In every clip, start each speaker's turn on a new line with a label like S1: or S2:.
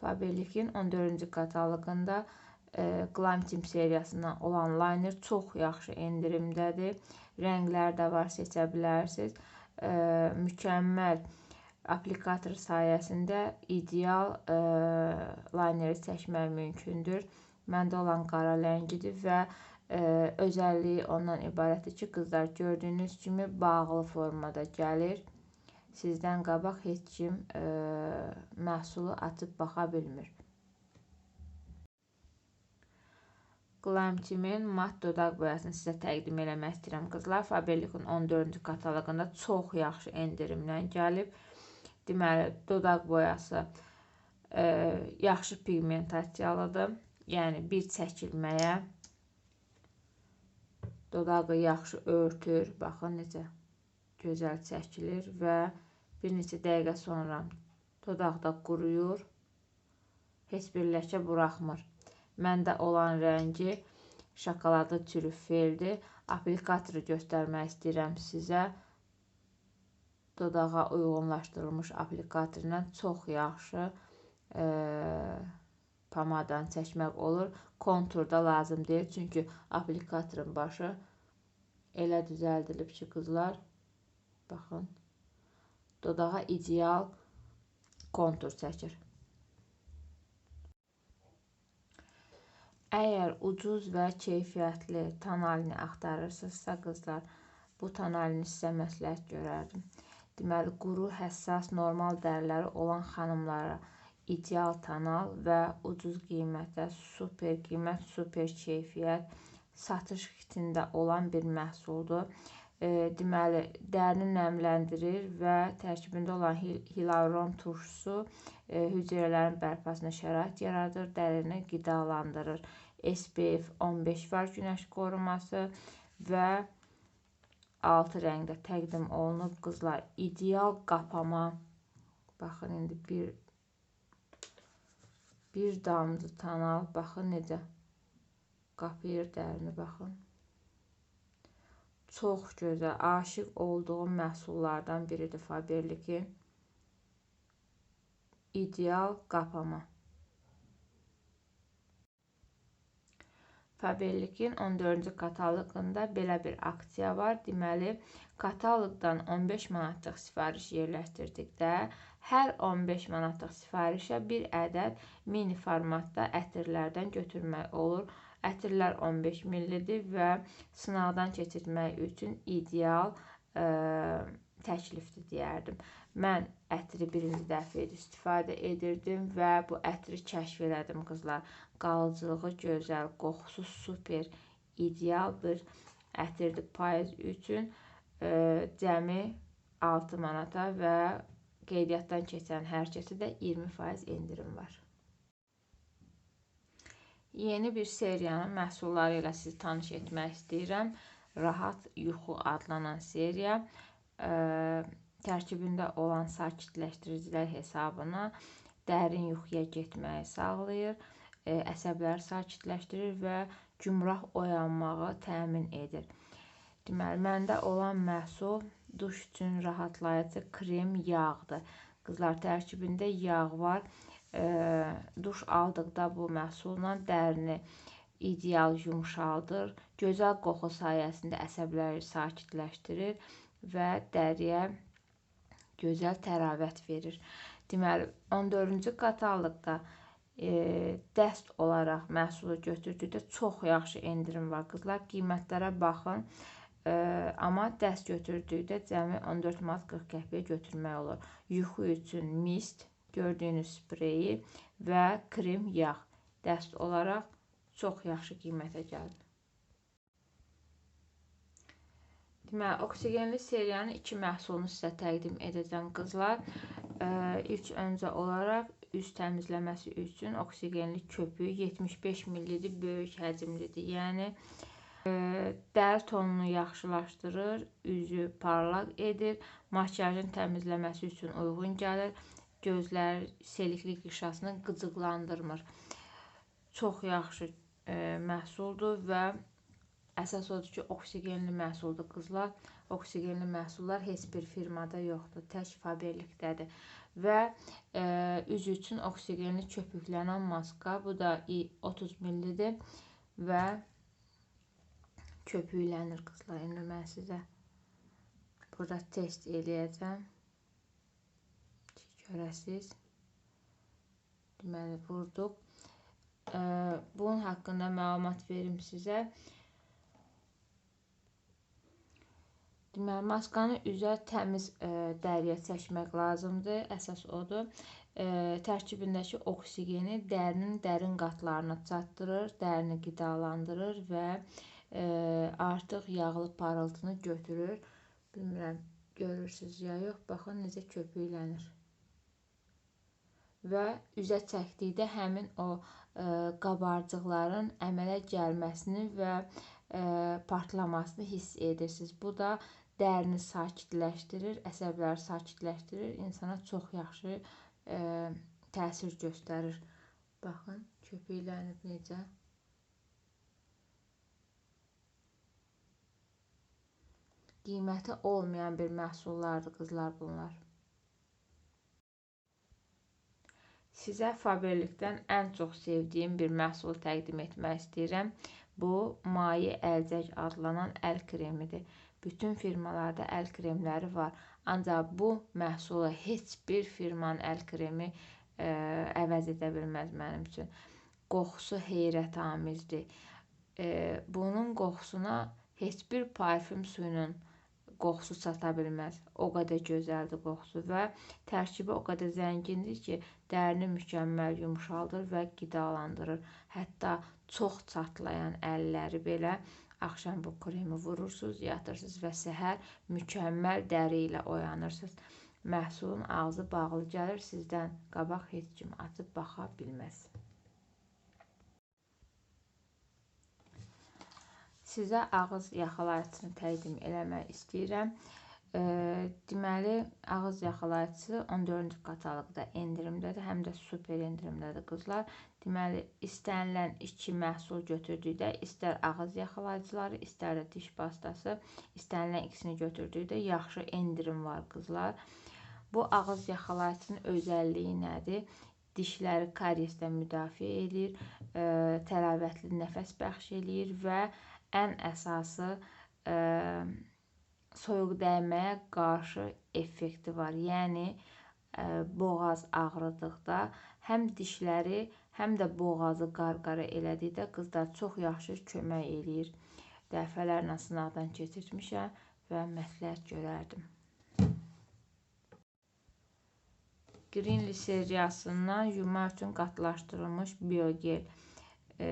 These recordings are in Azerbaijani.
S1: Faberlikin 14-cü kataloqunda e, Glam Team seriyasından olan layner çox yaxşı endirimdədir. Rənglər də var, seçə bilərsiniz. E, mükəmməl aplikator sayəsində ideal e, layneri çəkmək mümkündür. Məndə olan qara rəngidir və e, özəlliyi ondan ibarətdir ki, qızlar gördüyünüz kimi bağlı formada gəlir. Sizdən qabaq heç kim e, məhsulu açıb baxa bilmir. Glamtimin mat dodaq boyasını sizə təqdim eləmək istəyirəm. Qızlar Faberlic'in 14-cü kataloqunda çox yaxşı endirimlə gəlib. Deməli, dodaq boyası e, yaxşı pigmentasiyalıdır yəni bir çəkilməyə dodağı yaxşı örtür. Baxın necə gözəl çəkilir və bir neçə dəqiqə sonra dodaqda quruyur. Heç bir ləkə buraxmır. Məndə olan rəngi şokoladlı trüffeldir. Aplikatoru göstərmək istəyirəm sizə. Dodağa uyğunlaşdırılmış aplikatorla çox yaxşı e, pomadanı çəkmək olur. Konturda lazım deyil, çünki aplikatorun başı elə düzəldilib ki, qızlar, baxın, dodağa ideal kontur çəkir. Əgər ucuz və keyfiyyətli tonalini axtarırsınızsa, qızlar, bu tonalini sizə məsləhət görərdim. Deməli, quru, həssas, normal dərləri olan xanımlara ideal tonal və ucuz qiymətə super qiymət, super keyfiyyət satış kitində olan bir məhsuldur. E, deməli, dərini nəmləndirir və tərkibində olan hialuron turşusu e, hüceyrələrin bərpasına şərait yaradır, dərini qidalandırır. SPF 15 var günəş qoruması və 6 rəngdə təqdim olunub qızlar. İdeal qapama. Baxın indi bir Bir damcı tanal. Baxın necə qapıyır dərini, baxın. Çox gözəl, aşiq olduğum məhsullardan biridir Faberlikin. İdeal qapama. Faberlikin 14-cü kataloqunda belə bir aksiya var. Deməli, kataloqdan 15 manatlıq sifariş yerləşdirdikdə hər 15 manatlıq sifarişə bir ədəd mini formatda ətirlərdən götürmək olur. Ətirlər 15 millidir və sınaqdan keçirmək üçün ideal ə, təklifdir deyərdim. Mən ətri birinci dəfə istifadə edirdim və bu ətri kəşf elədim qızlar. Qalıcılığı gözəl, qoxusu super, ideal bir ətirdir payız üçün cəmi 6 manata və qeydiyyatdan keçən hər kəsə də 20% endirim var. Yeni bir seriyanın məhsulları ilə sizi tanış etmək istəyirəm. Rahat yuxu adlanan seriya ə, tərkibində olan sakitləşdiricilər hesabına dərin yuxuya getməyi sağlayır, ə, əsəbləri sakitləşdirir və gümrah oyanmağı təmin edir. Deməli, məndə olan məhsul duş üçün rahatlayıcı krem yağdır. Qızlar, tərkibində yağ var. E, duş aldıqda bu məhsulla dərini ideal yumşaldır. Gözəl qoxu sayəsində əsəbləri sakitləşdirir və dəriyə gözəl təravət verir. Deməli, 14-cü kataloqda e, dəst olaraq məhsulu götürdükdə çox yaxşı endirim var. Qızlar, qiymətlərə baxın. Amma dəst götürdükdə cəmi 14 manat 40 qəpiyə götürmək olur. Yuxu üçün mist, gördüyünüz spreyi və krem yağ dəst olaraq çox yaxşı qiymətə gəlir. Deməli, oksigenli seriyanın iki məhsulunu sizə təqdim edəcəm qızlar. İlk öncə olaraq üz təmizləməsi üçün oksigenli köpük 75 ml böyük həcmlidir. Yəni dəri tonunu yaxşılaşdırır, üzü parlaq edir, makiyajın təmizləməsi üçün uyğun gəlir, gözlər selikli qişasını qıcıqlandırmır. Çox yaxşı e, məhsuldur və əsas odur ki, oksigenli məhsuldur qızlar. Oksigenli məhsullar heç bir firmada yoxdur, tək Faberlikdədir və e, üz üçün oksigenli köpüklənən maska. Bu da 30 millidir və köpüklənir qızlar. İndi mən sizə burada test eləyəcəm görəsiz. Deməli, vurduq. Bunun haqqında məlumat verim sizə. Deməli, maskanı üzə təmiz ə, dəriyə çəkmək lazımdır. Əsas odur. Ə, tərkibindəki oksigeni dərinin dərin qatlarına çatdırır, dərini qidalandırır və ə, artıq yağlı parıltını götürür. Bilmirəm, görürsüz ya yox. Baxın necə köpüklənir. Və üzə çəkdikdə həmin o e, qabarcıqların əmələ gəlməsini və e, partlamasını hiss edirsiniz. Bu da dərini sakitləşdirir, əsəbləri sakitləşdirir, insana çox yaxşı ə, e, təsir göstərir. Baxın, köpüklənib necə. qiyməti olmayan bir məhsullardır qızlar bunlar. Sizə Faberlikdən ən çox sevdiyim bir məhsulu təqdim etmək istəyirəm. Bu maye əlcək adlanan əl kremidir. Bütün firmalarda əl kremləri var. Ancaq bu məhsulu heç bir firmanın əl kremi ə, e, əvəz edə bilməz mənim üçün. Qoxusu heyrətamizdir. E, bunun qoxusuna heç bir parfüm suyunun qoxusu çata bilməz. O qədər gözəldir qoxusu və tərkibi o qədər zəngindir ki, dərini mükəmməl yumşaldır və qidalandırır. Hətta çox çatlayan əlləri belə axşam bu kremi vurursunuz, yatırsınız və səhər mükəmməl dəri ilə oyanırsınız. Məhsulun ağzı bağlı gəlir, sizdən qabaq heç kim açıb baxa bilməz. Sizə ağız yaxalayıcısını təqdim eləmək istəyirəm. E, deməli, ağız yaxalayıcısı 14-cü kataloqda endirimdədir, həm də super endirimdədir qızlar. Deməli, istənilən iki məhsul götürdükdə, istər ağız yaxalayıcıları, istər də diş pastası, istənilən ikisini götürdükdə yaxşı endirim var qızlar. Bu ağız yaxalayıcısının özəlliyi nədir? Dişləri karyesdən müdafiə edir, ə, təravətli nəfəs bəxş eləyir və ən əsası ə, soyuq dəyməyə qarşı effekti var. Yəni ə, boğaz ağrıdıqda həm dişləri, həm də boğazı qarqara elədikdə qızlar çox yaxşı kömək eləyir. Dəfələrlə sınaqdan keçirmişəm və məsləhət görərdim. Greenly seriyasından yuma üçün qatlaşdırılmış biogel e,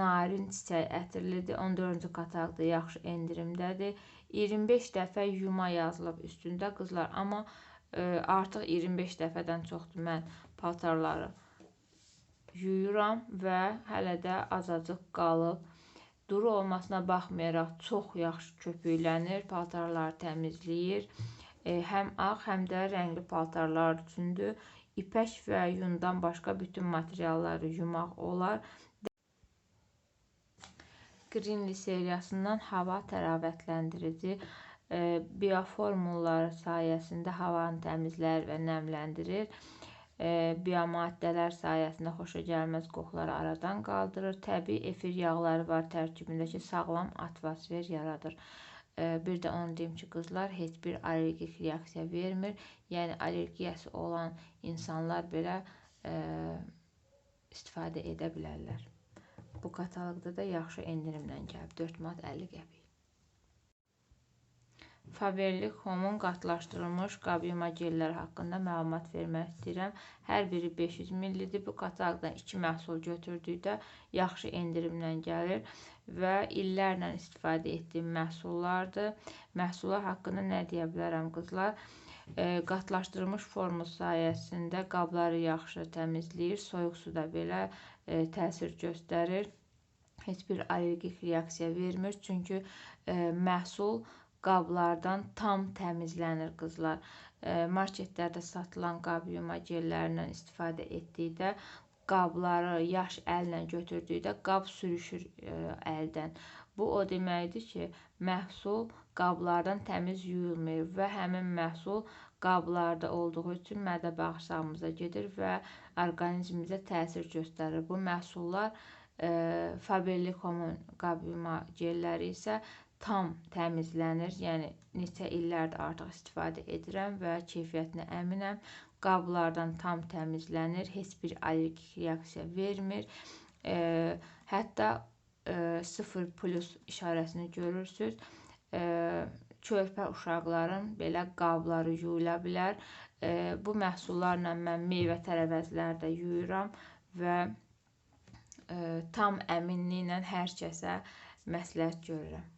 S1: narin çiçək ətirlidir. 14-cü kataloqda yaxşı endirimdədir. 25 dəfə yuma yazılıb üstündə qızlar, amma e, artıq 25 dəfədən çoxdur mən paltarları yuyuram və hələ də azacıq qalıb. Duru olmasına baxmayaraq çox yaxşı köpüklənir, paltarları təmizləyir. E, həm ağ, həm də rəngli paltarlar üçündür. İpək və yundan başqa bütün materialları yumaq olar. Greenly seriyasından hava təravətləndirici e, bioformullar sayəsində havanı təmizlər və nəmləndirir. Biomaddələr sayəsində xoşagəlməz qoxuları aradan qaldırır. Təbii efir yağları var tərkibində ki, sağlam atmosfer yaradır. Bir də onu deyim ki, qızlar heç bir allergik reaksiya vermir. Yəni allergiyası olan insanlar belə istifadə edə bilərlər. Bu kataloqda da yaxşı endirimlə gəlib 4 manat 50 qəpik. Faberlic Home-un qatlaşdırılmış qab yuma gelləri haqqında məlumat vermək istəyirəm. Hər biri 500 ml-dir. Bu kataloqdan 2 məhsul götürdükdə yaxşı endirimlə gəlir və illərlə istifadə etdiyim məhsullardır. Məhsullar haqqında nə deyə bilərəm qızlar? E, qatlaşdırılmış formu sayəsində qabları yaxşı təmizləyir. Soyuq suda belə e, təsir göstərir. Heç bir allergik reaksiya vermir, çünki e, məhsul qablardan tam təmizlənir qızlar. E, marketlərdə satılan qab yuma gellərindən istifadə etdikdə qabları yaş əllə götürdükdə qab sürüşür e, əldən. Bu o deməkdir ki, məhsul qablardan təmiz yuyulmayıb və həmin məhsul qablarda olduğu üçün mədə bağırsağımıza gedir və orqanizmimizə təsir göstərir. Bu məhsullar e, Faberlicomun qab yuma gelləri isə tam təmizlənir. Yəni neçə illərdir artıq istifadə edirəm və keyfiyyətinə əminəm. Qablardan tam təmizlənir, heç bir allergik reaksiya vermir. E, hətta e, 0 plus işarəsini görürsüz. E, körpə uşaqların belə qabları yuyula bilər. E, bu məhsullarla mən meyvə tərəvəzlər də yuyuram və e, tam əminliklə hər kəsə məsləhət görürəm.